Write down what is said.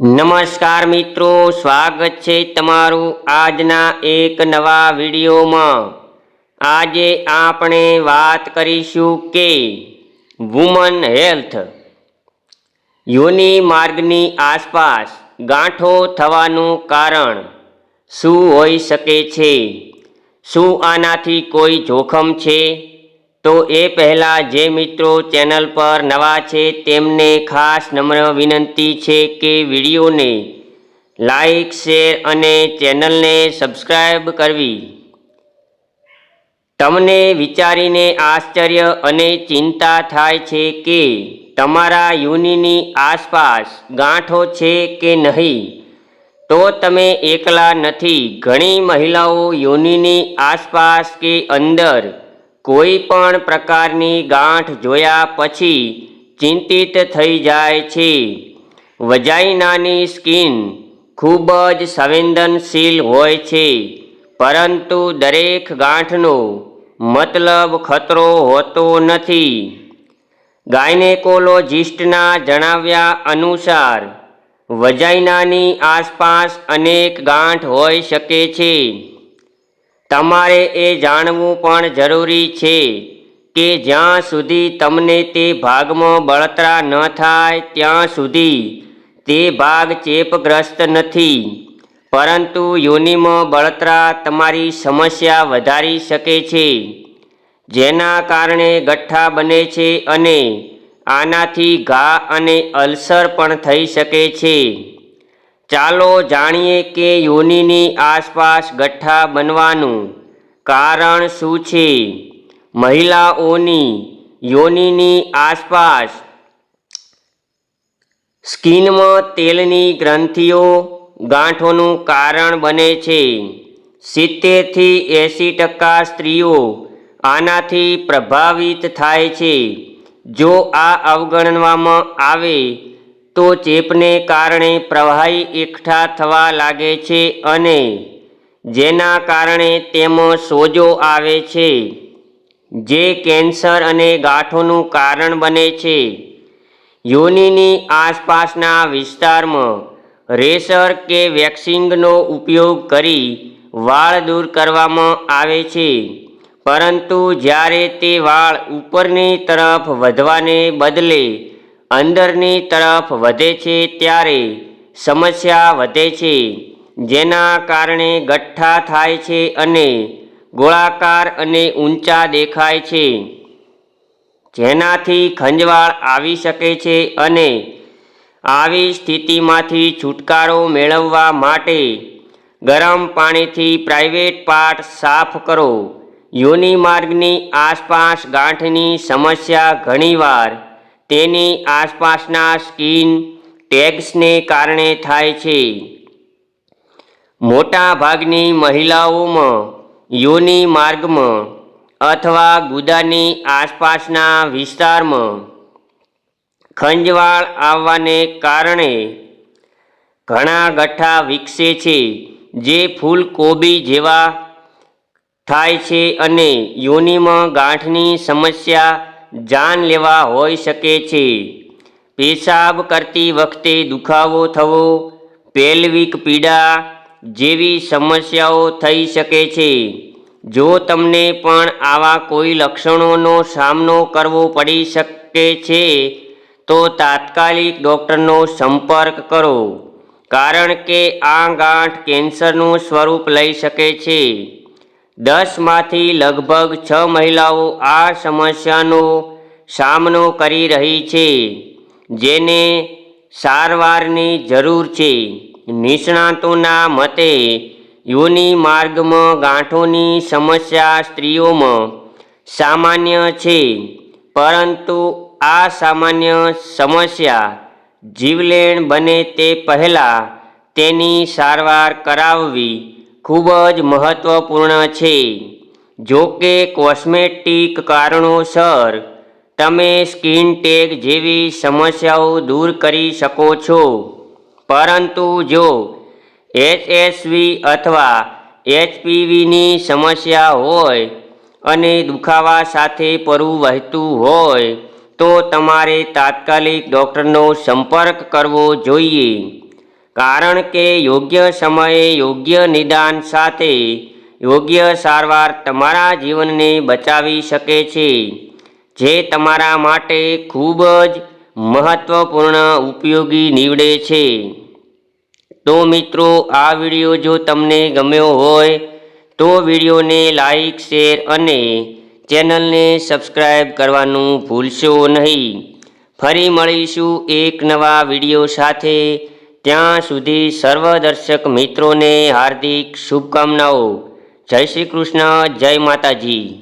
નમસ્કાર મિત્રો, સ્વાગત છે તમારું આજના એક નવા વિડીયોમાં. આજે આપણે વાત કરીશું કે વુમન હેલ્થ યોની માર્ગની આસપાસ ગાંઠો થવાનું કારણ શું હોઈ શકે છે? શું આનાથી કોઈ જોખમ છે? તો એ પહેલાં જે મિત્રો ચેનલ પર નવા છે તેમને ખાસ નમ્ર વિનંતી છે કે વિડીયોને લાઈક, શેર અને ચેનલને સબસ્ક્રાઈબ કરવી. તમને વિચારીને આશ્ચર્ય અને ચિંતા થાય છે કે તમારા યુનિની આસપાસ ગાંઠો છે કે નહીં? તો તમે એકલા નથી, ઘણી મહિલાઓ યોનિની આસપાસ કે અંદર કોઈ પણ પ્રકારની ગાંઠ જોયા પછી ચિંતિત થઈ જાય છે. વજાઈનાની સ્કિન ખૂબ જ સંવેદનશીલ હોય છે, પરંતુ દરેક ગાંઠનો મતલબ ખતરો હોતો નથી. ગાયનેકોલોજિસ્ટના જણાવ્યા અનુસાર, વજાઈનાની આસપાસ અનેક ગાંઠ હોઈ શકે છે. તમારે એ જાણવું પણ જરૂરી છે કે જ્યાં સુધી તમને તે ભાગમાં બળતરા ન થાય, ત્યાં સુધી તે ભાગ ચેપગ્રસ્ત નથી. પરંતુ યોનિમાં બળતરા તમારી સમસ્યા વધારી શકે છે, જેના કારણે ગઠ્ઠા બને છે અને આનાથી ઘા અને અલ્સર પણ થઈ શકે છે. ચાલો જાણીએ કે યોનિની આસપાસ ગઠ્ઠા બનવાનું કારણ શું છે? મહિલાઓની યોનિની આસપાસ સ્કિનમાં તેલની ગ્રંથિઓ ગાંઠોનું કારણ બને છે. સિત્તેરથી એંસી ટકા સ્ત્રીઓ આનાથી પ્રભાવિત થાય છે. જો આ અવગણવામાં આવે તો ચેપને કારણે પ્રવાહી એકઠા થવા લાગે છે અને જેના કારણે તેમાં સોજો આવે છે. જે કેન્સર અને ગાંઠોનું કારણ બને છે. યોનિની આસપાસના વિસ્તારમાં રેસર કે વેક્સિંગનો ઉપયોગ કરી વાળ દૂર કરવામાં આવે છે. પરંતુ જ્યારે તે વાળ ઉપરની તરફ વધવાને બદલે અંદરની તરફ વધે છે ત્યારે સમસ્યા વધે છે, જેના કારણે ગઠ્ઠા થાય છે અને ગોળાકાર અને ઊંચા દેખાય છે. જેનાથી ખંજવાળ આવી શકે છે અને આવી સ્થિતિમાંથી છુટકારો મેળવવા માટે ગરમ પાણીથી પ્રાઇવેટ પાર્ટ સાફ કરો. યોનિમાર્ગની આસપાસ ગાંઠની સમસ્યા ઘણીવાર તેની આસપાસના સ્કિન ટેગ્સને કારણે થાય છે. મોટાભાગની મહિલાઓમાં યોની માર્ગમાં અથવા ગુદાની આસપાસના વિસ્તારમાં ખંજવાળ આવવાને કારણે ઘણા ગઠ્ઠા વિકસે છે, જે ફૂલકોબી જેવા થાય છે અને યોનિમાં ગાંઠની સમસ્યા જાનલેવા હોઈ શકે છે. પેશાબ કરતી વખતે દુખાવો થવો, પેલ્વિક પીડા જેવી સમસ્યાઓ થઈ શકે છે. જો તમને પણ આવા કોઈ લક્ષણોનો સામનો કરવો પડી શકે છે, તો તાત્કાલિક ડૉક્ટરનો સંપર્ક કરો. કારણ કે આ ગાંઠ કેન્સરનું સ્વરૂપ લઈ શકે છે. દસમાંથી લગભગ છ મહિલાઓ આ સમસ્યાનો સામનો કરી રહી છે, જેને સારવારની જરૂર છે. નિષ્ણાતોના મતે, યોની માર્ગમાં ગાંઠોની સમસ્યા સ્ત્રીઓમાં સામાન્ય છે, પરંતુ આ સામાન્ય સમસ્યા જીવલેણ બને તે પહેલાં તેની સારવાર કરાવવી ખૂબ જ મહત્વપૂર્ણ છે. જો કે કોસ્મેટિક કારણોસર તમે સ્કિન ટેગ જેવી સમસ્યાઓ દૂર કરી શકો છો. પરંતુ જો એચએસવી અથવા એચપીવીની સમસ્યા હોય અને દુખાવા સાથે પરુ વહેતું હોય, તો તમારે તાત્કાલિક ડૉક્ટરનો સંપર્ક કરવો જોઈએ. કારણ કે યોગ્ય સમયે યોગ્ય નિદાન સાથે યોગ્ય સારવાર તમારા જીવનને બચાવી શકે છે, જે તમારા માટે ખૂબ જ મહત્વપૂર્ણ ઉપયોગી નીવડે છે. તો મિત્રો, આ વીડિયો જો તમને ગમ્યો હોય, તો વિડીયોને લાઈક, શેર અને ચેનલને સબસ્ક્રાઈબ કરવાનું ભૂલશો નહીં. ફરી મળીશું એક નવા વીડિયો સાથે. ત્યાં સુધી સર્વ દર્શક મિત્રોને હાર્દિક શુભકામનાઓ. જય શ્રી કૃષ્ણ જય માતાજી.